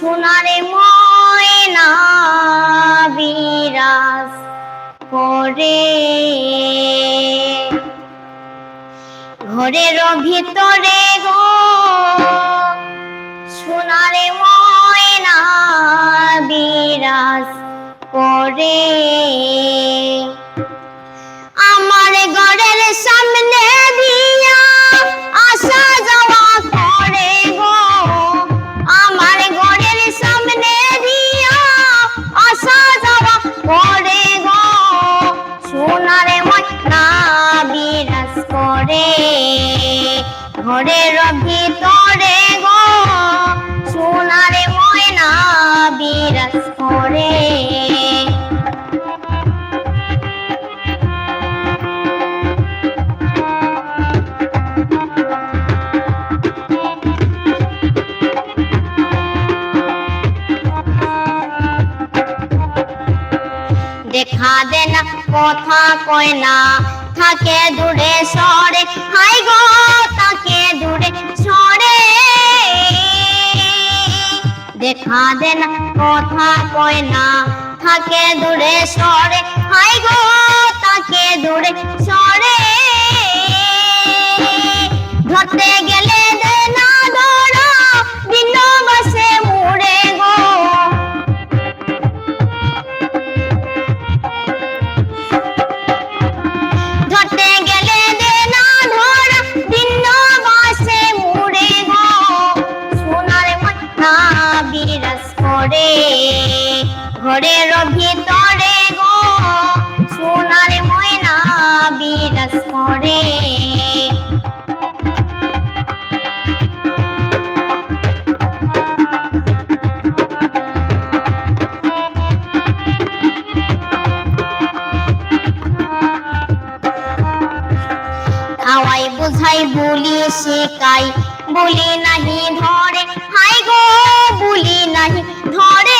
সোনারে ময়না বিরাজ করে। ঘরের ভিতরে গো সোনারে ময়না বিরাজ করে। বিরাজ করে ঘরের ভিতরে গো। সোনারে ময়না বিরাজ করে। দেখা দে না কথা কয় না। থাকে দূরে সরে। হাই গো, তাকে দূরে সরে। দেখা দে না কথা কয় না, থাকে দূরে সরে। হাই গো ঘরের ভিতরে গো, সোনার ময়না বিরাজ করে। খাওয়াই বুঝাই বলি শেখাই বলি নাহি ধরে। হাই গো, বলি নাহি ধরে।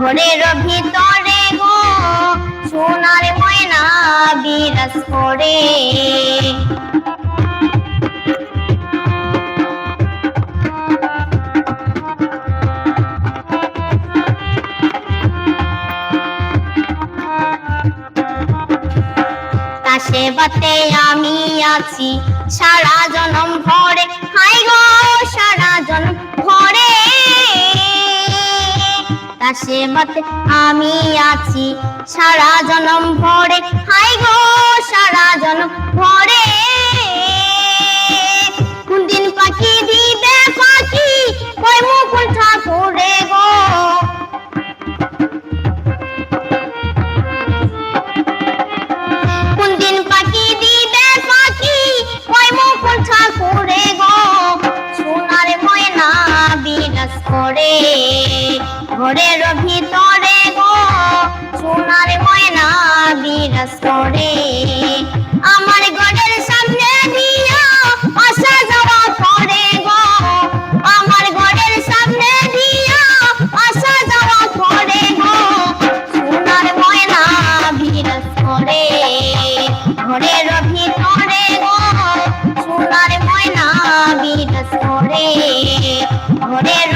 ঘরের ভিতরে গো, সোনার ময়না বিরাজ করে। কাশে বাতে আমি আছি, সারা জনম ভরে হাই গো, সারা জনম ভরে কাশে মতে আমি আছি সারা জনম ভরে। হাই গো সারা জনম ভরে। শহরের ভিতরে গো, সোনার ময়না বিরাজ করে আমার গড়ের সামনে দিয়া আসা যাওয়া করে গো, আমার ঘরের সামনে দিয়া আসা যাওয়া করে গো, সোনার ময়না বিরাজ করে ঘরের ভিতরে গো, সোনার ময়না বিরাজ করে ঘরের